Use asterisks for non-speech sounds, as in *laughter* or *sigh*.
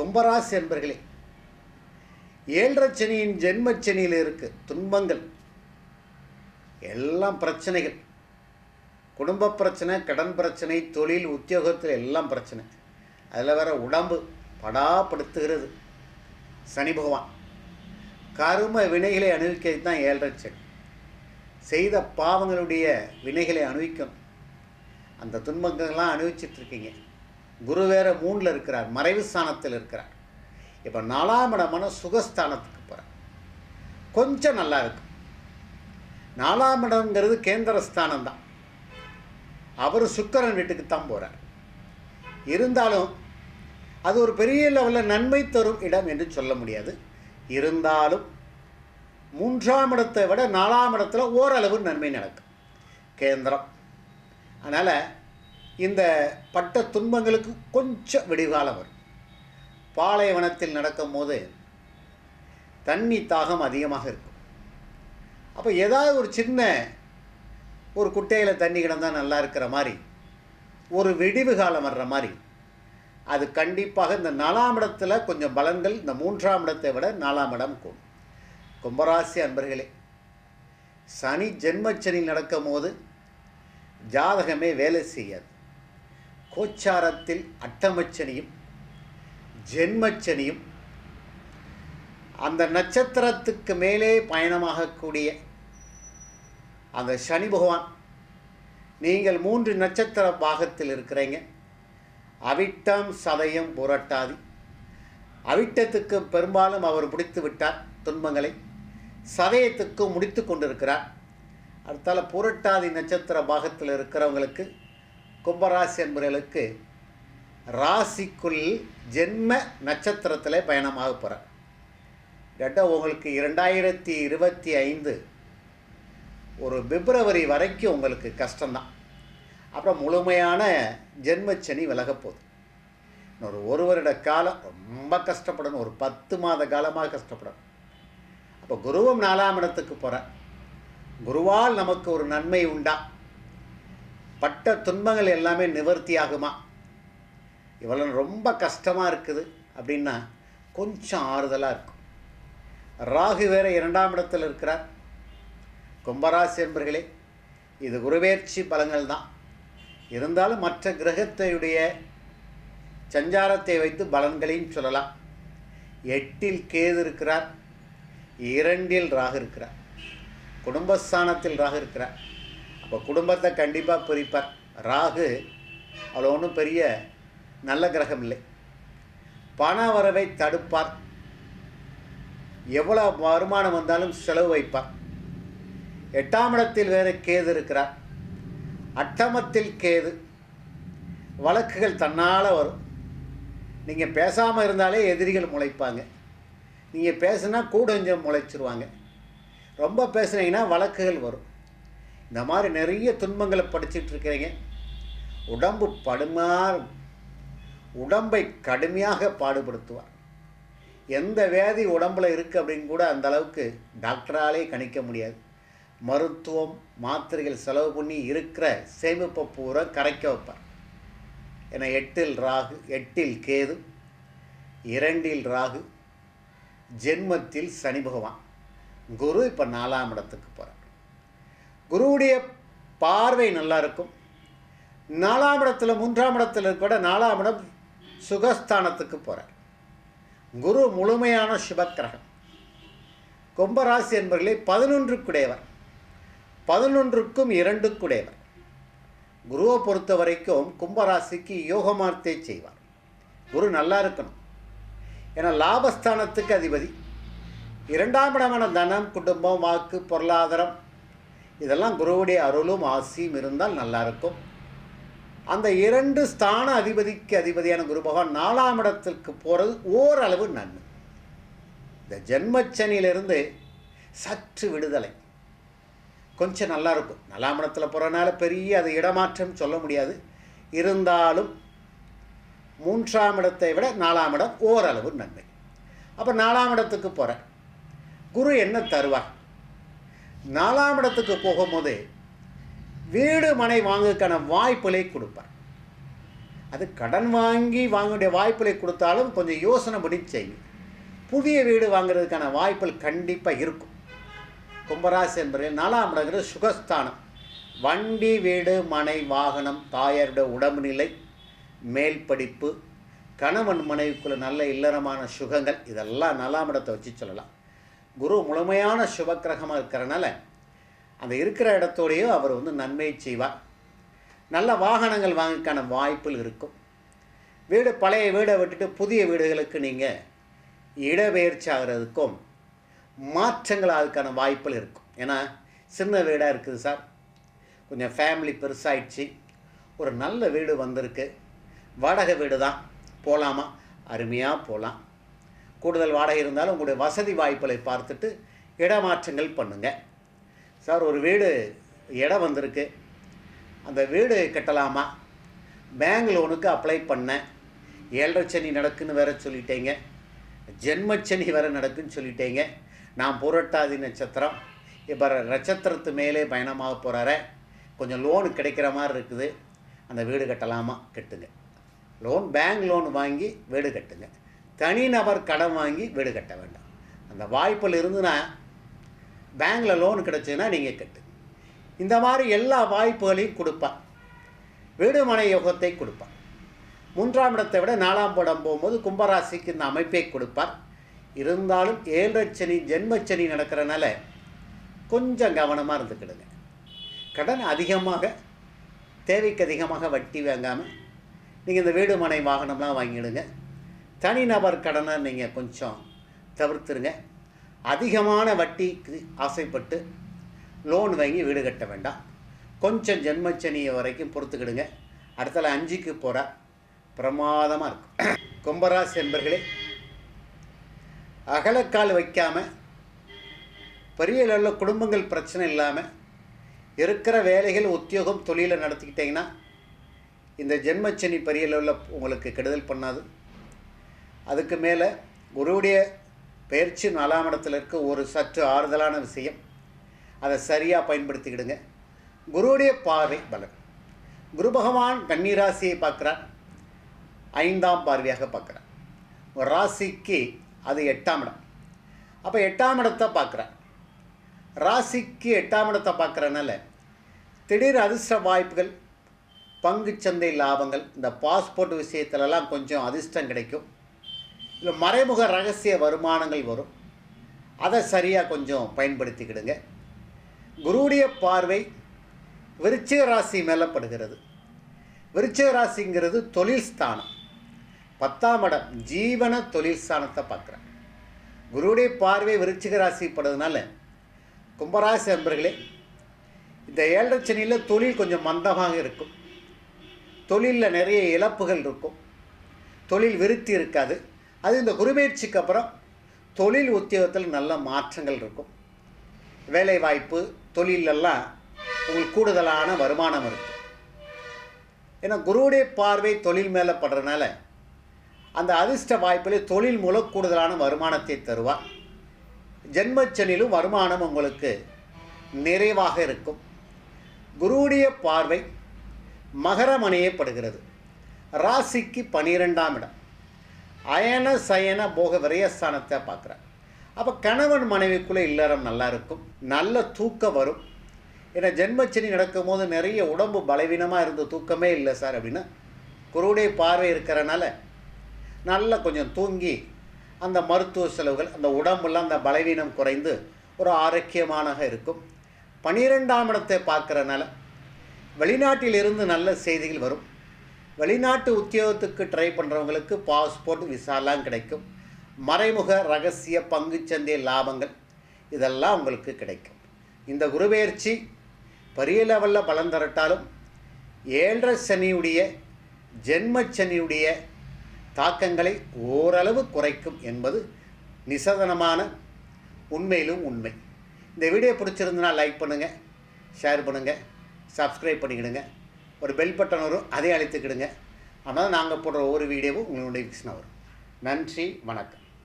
கும்பராசி என்பர்களே ஏழரச்சனியின் ஜென்மச்சனியில் இருக்கு துன்பங்கள் எல்லாம் பிரச்சனைகள். குடும்ப பிரச்சனை கடன் பிரச்சனை தொழில் உத்தியோகத்தில் எல்லாம் பிரச்சனை. அதில் வேற உடம்பு படாப்படுத்துகிறது. சனி பகவான் கரும வினைகளை அணிவிக்கிறது தான் ஏழரச்சனி செய்த பாவங்களுடைய வினைகளை அணிவிக்கும் அந்த துன்பங்கள்லாம் அணிவிச்சிட்ருக்கீங்க குரு வேற மூணில் இருக்கிறார் மறைவு ஸ்தானத்தில் இருக்கிறார். இப்போ நாலாம் இடமான சுகஸ்தானத்துக்கு போகிறார் கொஞ்சம் நல்லா இருக்கும். நாலாம் இடங்கிறது கேந்திர ஸ்தானம் தான். அவர் சுக்கரன் வீட்டுக்கு தான் போகிறார் இருந்தாலும் அது ஒரு பெரிய லெவலில் நன்மை தரும் இடம் என்று சொல்ல முடியாது. இருந்தாலும் மூன்றாம் இடத்தை விட நாலாம் இடத்துல ஓரளவு நன்மை நடக்கும். கேந்திரம். அதனால் இந்த பட்ட துன்பங்களுக்கு கொஞ்சம் விடிகாலம் வரும். பாலைவனத்தில் நடக்கும் போது தண்ணி தாகம் அதிகமாக இருக்கும். அப்போ ஏதாவது ஒரு சின்ன ஒரு குட்டையில் தண்ணி கிடந்தால் நல்லா இருக்கிற மாதிரி ஒரு விடிவு காலம் வர்ற மாதிரி அது கண்டிப்பாக இந்த நாலாம் இடத்துல கொஞ்சம் பலன்கள் இந்த மூன்றாம் இடத்தை விட நாலாம் இடம் கூடும். கும்பராசி அன்பர்களே சனி ஜென்மச்சனி நடக்கும் போது ஜாதகமே வேலை செய்யாது. கோச்சாரத்தில் அட்டமச்சனியும் ஜென்மச்சனியும் அந்த நட்சத்திரத்துக்கு மேலே பயணமாகக்கூடிய அந்த சனி பகவான் நீங்கள் மூன்று நட்சத்திர பாகத்தில் இருக்கிறீங்க. அவிட்டம் சதயம் புரட்டாதி. அவிட்டத்துக்கு பெரும்பாலும் அவர் முடித்து விட்டார் துன்பங்களை. சதயத்துக்கு முடித்து கொண்டிருக்கிறார். அடுத்தால புரட்டாதி நட்சத்திர பாகத்தில் இருக்கிறவங்களுக்கு கும்பராசி என்பவர்களுக்கு ராசிக்குள் ஜென்ம நட்சத்திரத்தில் பயணமாக போகிறேன் கேட்ட உங்களுக்கு இரண்டாயிரத்தி இருபத்தி ஐந்து ஒரு பிப்ரவரி வரைக்கும் உங்களுக்கு கஷ்டம்தான். அப்புறம் முழுமையான ஜென்மச்சனி விலகப்போகுது இன்னொரு ஒரு வருட காலம் ரொம்ப கஷ்டப்படணும். ஒரு பத்து மாத காலமாக கஷ்டப்படணும். அப்போ குருவும் நாலாம் இடத்துக்கு போகிறேன் குருவால் நமக்கு ஒரு நன்மை உண்டா? பட்ட துன்பங்கள் எல்லாமே நிவர்த்தி ஆகுமா இவ்வளோ ரொம்ப கஷ்டமாக இருக்குது அப்படின்னா கொஞ்சம் ஆறுதலாக இருக்கும். ராகு வேற இரண்டாம் இடத்தில் இருக்கிறார். கும்பராசி என்பர்களே இது குருவேர்ச்சி பலங்கள் தான். இருந்தாலும் மற்ற கிரகத்தையுடைய சஞ்சாரத்தை வைத்து பலன்களையும் சொல்லலாம். எட்டில் கேது இருக்கிறார். இரண்டில் ராகு இருக்கிறார். குடும்பஸ்தானத்தில் ராகு இருக்கிறார். அப்போ குடும்பத்தை கண்டிப்பாக பிரிப்பார். ராகு அவ்வளோ ஒன்றும் பெரிய நல்ல கிரகம் இல்லை. பண வரவை தடுப்பார். எவ்வளோ வருமானம் வந்தாலும் செலவு வைப்பார். எட்டாம் இடத்தில் வேறு கேது இருக்கிறார். அட்டமத்தில் கேது. வழக்குகள் தன்னால் வரும். நீங்கள் பேசாமல் இருந்தாலே எதிரிகள் முளைப்பாங்க. நீங்கள் பேசுனா கூட கொஞ்சம் முளைச்சிருவாங்க. ரொம்ப பேசுனீங்கன்னா வழக்குகள் வரும். இந்த மாதிரி நிறைய துன்பங்களை படிச்சுட்டு இருக்கிறீங்க. உடம்பு படுமாறும். உடம்பை கடுமையாக பாடுபடுத்துவார். எந்த வியாதி உடம்புல இருக்குது அப்படின்னு கூட அந்த அளவுக்கு டாக்டராலே கணிக்க முடியாது. மருத்துவம் மாத்திரைகள் செலவு பண்ணி இருக்கிற சேமிப்பை பூரா கரைக்க வைப்பார். ஏன்னா எட்டில் ராகு எட்டில் கேது இரண்டில் ராகு ஜென்மத்தில் சனி பகவான். குரு இப்போ நாலாம் இடத்துக்கு போகிறார் குருவுடைய பார்வை நல்லா இருக்கும் நாலாம் இடத்துல மூன்றாம் இடத்துல கூட நாலாம் இடம் சுகஸ்தானத்துக்கு போகிறார் குரு முழுமையான சுபக்கிரகம். கும்பராசி என்பவர்களே பதினொன்றுக்குடையவர். பதினொன்றுக்கும் இரண்டுக்குடையவர். குருவை பொறுத்த வரைக்கும் கும்பராசிக்கு யோகமார்த்தே செய்வார். குரு நல்லா இருக்கணும் ஏன்னா லாபஸ்தானத்துக்கு அதிபதி. இரண்டாம் இடமான தனம் குடும்பம் வாக்கு பொருளாதாரம் இதெல்லாம் குருவுடைய அருளும் ஆசியும் இருந்தால் நல்லா இருக்கும் அந்த இரண்டு ஸ்தான அதிபதிக்கு அதிபதியான குரு பகவான் நாலாம் இடத்திற்கு போகிறது ஓரளவு நன்மை. இந்த ஜென்மச்சனியிலிருந்து சற்று விடுதலை. கொஞ்சம் நல்லா இருக்கும் நாலாம் இடத்துல போகிறனால பெரிய அது இடமாற்றம் சொல்ல முடியாது. இருந்தாலும் மூன்றாம் இடத்தை விட நாலாம் இடம் ஓரளவு நன்மை. அப்போ நாலாம் இடத்துக்கு போகிறேன் குரு என்ன தருவார்? நாலாம் இடத்துக்கு போகும்போது வீடு மனை வாங்குக்கான வாய்ப்புகளை கொடுப்பார். அது கடன் வாங்கி வாங்க வேண்டிய வாய்ப்புகளை கொடுத்தாலும் கொஞ்சம் யோசனை பண்ணி செய்யுங்க புதிய வீடு வாங்குறதுக்கான வாய்ப்புகள் கண்டிப்பாக இருக்கும். கும்பராசி என்பது நாலாம் இடங்கிறது சுகஸ்தானம். வண்டி வீடு மனை வாகனம் தாயாருடைய உடம்பு நிலை மேல் படிப்பு கணவன் மனைவிக்குள்ள நல்ல இல்லறமான சுகங்கள் இதெல்லாம் நாலாம் இடத்தை வச்சு சொல்லலாம். குரு முழுமையான சுபக்கிரகமாக இருக்கிறனால அந்த இருக்கிற இடத்தோடையும் அவர் வந்து நன்மையை செய்வார். நல்ல வாகனங்கள் வாங்கிக்கான வாய்ப்புகள் இருக்கும். வீடு பழைய வீடை விட்டுட்டு புதிய வீடுகளுக்கு நீங்கள் இடப்பெயர்ச்சி ஆகிறதுக்கும் மாற்றங்கள் அதுக்கான வாய்ப்புகள் இருக்கும். ஏன்னா சின்ன வீடாக இருக்குது சார். கொஞ்சம் ஃபேமிலி பெருசாகிடுச்சு ஒரு நல்ல வீடு வந்திருக்கு. வாடகை வீடு தான் போகலாமா அருமையாக போகலாம் கூடுதல் வாடகை இருந்தாலும் உங்களுடைய வசதி வாய்ப்புகளை பார்த்துட்டு இடமாற்றங்கள் பண்ணுங்கள் சார் ஒரு வீடு இடம் வந்திருக்கு. அந்த வீடு கட்டலாமா? பேங்க் லோனுக்கு அப்ளை பண்ணேன் ஏழரை சனி நடக்குன்னு வேற சொல்லிட்டேங்க. ஜென்மச்சனி வேற நடக்குன்னு சொல்லிட்டேங்க. நான் புரட்டாதி நட்சத்திரம். இப்போ நட்சத்திரத்து மேலே பயணமாக போகிறார கொஞ்சம் லோனு கிடைக்கிற மாதிரி இருக்குது. அந்த வீடு கட்டலாமா? கட்டுங்க. லோன் பேங்க் லோன் வாங்கி வீடு கட்டுங்க. தனிநபர் கடன் வாங்கி வீடு கட்ட வேண்டாம். அந்த வாய்ப்பில் இருந்துன்னா பேங்க்கில் லோன் கிடச்சுன்னா நீங்கள் கட்டு. இந்த மாதிரி எல்லா வாய்ப்புகளையும் கொடுப்பான். வீடு மனை யோகத்தை கொடுப்பார் மூன்றாம் இடத்தை விட நாலாம் படம் போகும்போது கும்பராசிக்கு இந்த அமைப்பை கொடுப்பார். இருந்தாலும் ஏழரை சனி ஜென்மச்சனி நடக்கிறனால கொஞ்சம் கவனமாக இருந்துக்கிடுங்க. கடன் அதிகமாக தேவைக்கு அதிகமாக வட்டி வாங்காமல் நீங்கள் இந்த வீடு மனை வாகனம்லாம் வாங்கிடுங்க. தனிநபர் கடனை நீங்கள் கொஞ்சம் தவிர்த்துருங்க. அதிகமான வட்டிக்கு ஆசைப்பட்டு லோன் வாங்கி வீடு கட்ட வேண்டாம். கொஞ்சம் ஜென்மச்சனியை வரைக்கும் பொறுத்துக்கிடுங்க. அடுத்தல அஞ்சுக்கு போகிற பிரமாதமாக இருக்கும். *clears throat* கும்பராசி என்பர்களே அகலக்கால் வைக்காமல் பெரிய அளவில் குடும்பங்கள் பிரச்சனை இல்லாமல் இருக்கிற வேலைகள் உத்தியோகம் தொழிலை நடத்திக்கிட்டிங்கன்னா இந்த ஜென்மச்சனி பெரிய அளவில் உங்களுக்கு கெடுதல் பண்ணாது. அதுக்கு மேலே குருவுடைய பயிற்சி நாலாம் இடத்துல இருக்க ஒரு சற்று ஆறுதலான விஷயம். அதை சரியாக பயன்படுத்திக்கிடுங்க. குருவுடைய பார்வை பலன். குரு பகவான் கன்னிராசியை பார்க்குறார். ஐந்தாம் பார்வையாக பார்க்குறார். ஒரு ராசிக்கு அது எட்டாம் இடம். அப்போ எட்டாம் இடத்தை பார்க்குறார். ராசிக்கு எட்டாம் இடத்தை பார்க்குறனால திடீர் அதிர்ஷ்ட வாய்ப்புகள் பங்குச்சந்தை லாபங்கள் இந்த பாஸ்போர்ட் விஷயத்துலலாம் கொஞ்சம் அதிர்ஷ்டம் கிடைக்கும். இல்லை மறைமுக ரகசிய வருமானங்கள் வரும். அதை சரியாக கொஞ்சம் பயன்படுத்திக்கிடுங்க. குருடைய பார்வை விருச்சிக ராசி மேலே படுகிறது. விருச்சிக ராசிங்கிறது தொழில் ஸ்தானம். பத்தாம் இடம் ஜீவன தொழில் ஸ்தானத்தை பார்க்குறேன். குருடைய பார்வை விருச்சிக ராசி படுறதுனால கும்பராசி நண்பர்களே இந்த ஏழரை சனியில் தொழில் கொஞ்சம் மந்தமாக இருக்கும். தொழிலில் நிறைய இழப்புகள் இருக்கும். தொழில் விருத்தி இருக்காது. அது இந்த குருபெயர்ச்சிக்கு அப்புறம் தொழில் உத்தியோகத்தில் நல்ல மாற்றங்கள் இருக்கும். வேலைவாய்ப்பு தொழிலெல்லாம் உங்களுக்கு கூடுதலான வருமானம் இருக்கும். ஏன்னா குருவுடைய பார்வை தொழில் மேலே படுறதுனால அந்த அதிர்ஷ்ட வாய்ப்பில் தொழில் மூலம் கூடுதலான வருமானத்தை தருவார். ஜென்மச்சனிலும் வருமானம் உங்களுக்கு நிறைவாக இருக்கும். குருவுடைய பார்வை மகரமணியப்படுகிறது ராசிக்கு பனிரெண்டாம் இடம். அயன சயன போக விரயஸ்தானத்தை பார்க்குறார். அப்போ கணவன் மனைவிக்குள்ளே இல்லறம் நல்லா இருக்கும் நல்ல தூக்கம் வரும். ஏன்னா ஜென்மச்சனி நடக்கும்போது நிறைய உடம்பு பலவீனமாக இருந்த தூக்கமே இல்லை சார் அப்படின்னா குருடைய பார்வை இருக்கிறனால நல்லா கொஞ்சம் தூங்கி அந்த மருத்துவ செலவுகள் அந்த உடம்புலாம் அந்த பலவீனம் குறைந்து ஒரு ஆரோக்கியமானக இருக்கும். பனிரெண்டாம் இடத்தை பார்க்குறனால வெளிநாட்டிலிருந்து நல்ல செய்திகள் வரும். வெளிநாட்டு உத்தியோகத்துக்கு ட்ரை பண்ணுறவங்களுக்கு பாஸ்போர்ட் விசாலாம் கிடைக்கும். மறைமுக ரகசிய பங்குச்சந்தை லாபங்கள் இதெல்லாம் உங்களுக்கு கிடைக்கும். இந்த குருபெயர்ச்சி பெரிய லெவலில் பலன் தரட்டாலும் ஏழரை சனியுடைய ஜென்மச்சனியுடைய தாக்கங்களை ஓரளவு குறைக்கும் என்பது நிசதனமான உண்மையிலும் உண்மை. இந்த வீடியோ பிடிச்சிருந்தனா லைக் பண்ணுங்கள் ஷேர் பண்ணுங்கள் சப்ஸ்கிரைப் பண்ணிக்கிடுங்க. ஒரு பெல் பட்டன் வரும் அதை அழைத்துக்கிடுங்க. ஆனால் நாங்கள் போடுற ஒவ்வொரு வீடியோவும் உங்களுடைய நோட்டிஃபிகேஷன் வரும். நன்றி வணக்கம்.